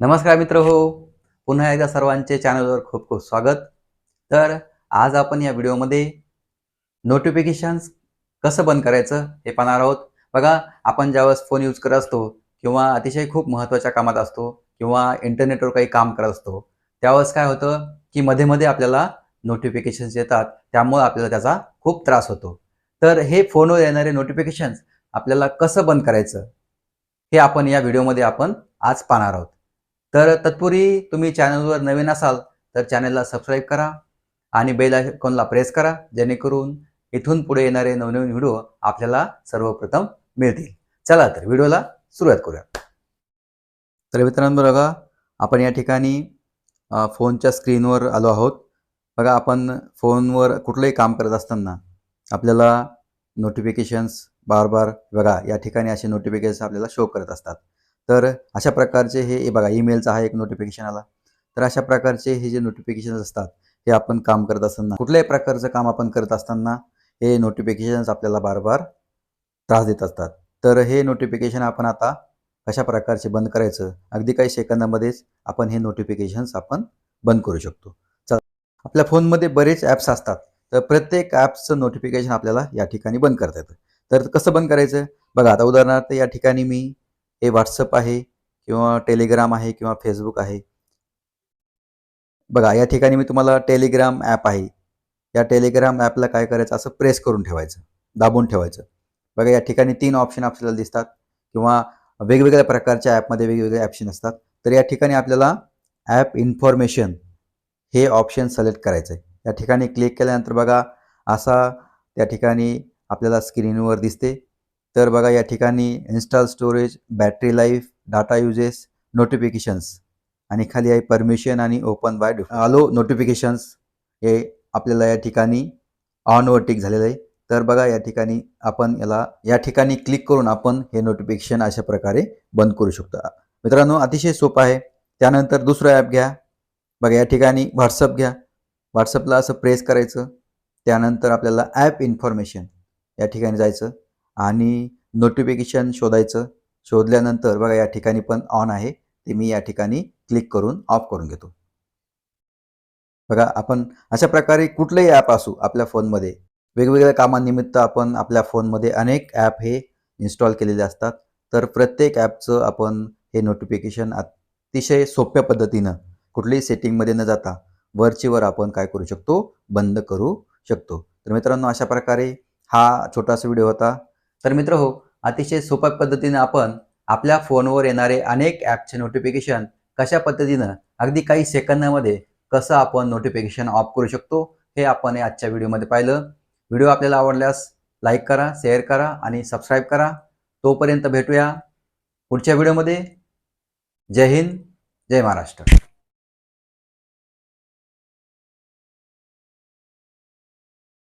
नमस्कार मित्र हो. पुन्हा एकदा सर्वांचे चॅनलवर खूप खूप स्वागत. तर आज आपण या व्हिडिओमध्ये नोटिफिकेशन्स कसं बंद करायचं हे पाहणार आहोत. बघा आपण ज्यावेळेस फोन यूज करत असतो किंवा अतिशय खूप महत्त्वाच्या कामात असतो किंवा इंटरनेटवर काही काम करत असतो त्यावेळेस काय होतं की मध्ये मध्ये आपल्याला नोटिफिकेशन्स येतात. त्यामुळे आपल्याला त्याचा खूप त्रास होतो. तर हे फोनवर येणारे नोटिफिकेशन्स आपल्याला कसं बंद करायचं हे आपण या व्हिडिओमध्ये आपण आज पाहणार आहोत. तर तत्पूर्वी तुम्ही चॅनलवर नवीन असाल तर चॅनलला सबस्क्राईब करा आणि बेल आयकॉनला प्रेस करा जेणेकरून इथून पुढे येणारे नवनवीन व्हिडिओ आपल्याला सर्वप्रथम मिळतील. चला तर व्हिडिओला सुरुवात करूया. तर मित्रांनो बघा आपण या ठिकाणी फोनच्या स्क्रीनवर आलो आहोत. बघा आपण फोनवर कुठलंही काम करत असताना आपल्याला नोटिफिकेशन्स बार बार बघा या ठिकाणी असे नोटिफिकेशन आपल्याला शो करत असतात. तर अशा प्रकारचे हे बघा ईमेलचा हा एक नोटिफिकेशन आला. तर अशा प्रकारचे हे जे नोटिफिकेशन असतात हे आपण काम करत असताना कुठल्याही प्रकारचं काम आपण करत असताना हे नोटिफिकेशन्स आपल्याला बार बार त्रास देत असतात. तर हे नोटिफिकेशन आपण आता कशा प्रकारचे बंद करायचं? अगदी काही सेकंदामध्येच आपण हे नोटिफिकेशन्स आपण बंद करू शकतो. चला. आपल्या फोनमध्ये बरेच ॲप्स असतात. तर प्रत्येक ॲप्सचं नोटिफिकेशन आपल्याला या ठिकाणी बंद करता येतं. तर कसं बंद करायचं? बघा आता उदाहरणार्थ या ठिकाणी मी हे व्हॉट्सअप आहे किंवा टेलिग्राम आहे किंवा फेसबुक आहे. बघा या ठिकाणी मी तुम्हाला टेलिग्राम ॲप आहे. या टेलिग्राम ॲपला काय करायचं? असं प्रेस करून ठेवायचं दाबून ठेवायचं. बघा या ठिकाणी तीन ऑप्शन आपल्याला दिसतात किंवा वेगवेगळ्या प्रकारच्या ॲपमध्ये वेगवेगळे ऑप्शन असतात. तर या ठिकाणी आपल्याला ॲप इन्फॉर्मेशन हे ऑप्शन सिलेक्ट करायचं आहे या ठिकाणी क्लिक केल्यानंतर बघा असा त्या ठिकाणी आपल्याला स्क्रीनवर दिसते. तर बघा या ठिकाणी install storage battery life data usage notifications आणि खाली आहे परमिशन आणि ओपन बाय आलो नोटिफिकेशन्स हे आपल्याला या ठिकाणी ऑनवर टिक झालेलं आहे. तर बघा या ठिकाणी आपण याला या ठिकाणी क्लिक करून आपण हे नोटिफिकेशन अशा प्रकारे बंद करू शकतो. मित्रांनो अतिशय सोपं आहे. त्यानंतर दुसरं ॲप घ्या. बघा या ठिकाणी व्हॉट्सअप घ्या. व्हॉट्सअपला असं प्रेस करायचं. त्यानंतर आपल्याला ॲप इन्फॉर्मेशन या ठिकाणी जायचं. आणि नोटिफिकेशन शोधायचं. शोधल्यानंतर बघा या ठिकाणी पण ऑन आहे. ते मी या ठिकाणी क्लिक करून ऑफ करून घेतो. बघा आपण अशा प्रकारे कुठलंही ॲप असू आपल्या फोनमध्ये वेगवेगळ्या कामानिमित्त आपण आपल्या फोनमध्ये अनेक ॲप हे इन्स्टॉल केलेले असतात. तर प्रत्येक ॲपचं आपण हे नोटिफिकेशन अतिशय सोप्या पद्धतीनं कुठल्याही सेटिंगमध्ये न जाता वरचीवर आपण काय करू शकतो? बंद करू शकतो. तर मित्रांनो अशा प्रकारे हा छोटासा व्हिडिओ होता. तर मित्र हो अतिशय सोप्या पद्धतीनं आपण आपल्या फोनवर येणारे अनेक ॲपचे नोटिफिकेशन कशा पद्धतीनं अगदी काही सेकंदामध्ये कसं आपण नोटिफिकेशन ऑफ करू शकतो हे आपण आजच्या व्हिडिओमध्ये पाहिलं. व्हिडिओ आपल्याला आवडल्यास लाईक करा शेअर करा आणि सबस्क्राईब करा. तोपर्यंत भेटूया पुढच्या व्हिडिओमध्ये. जय हिंद जय महाराष्ट्र.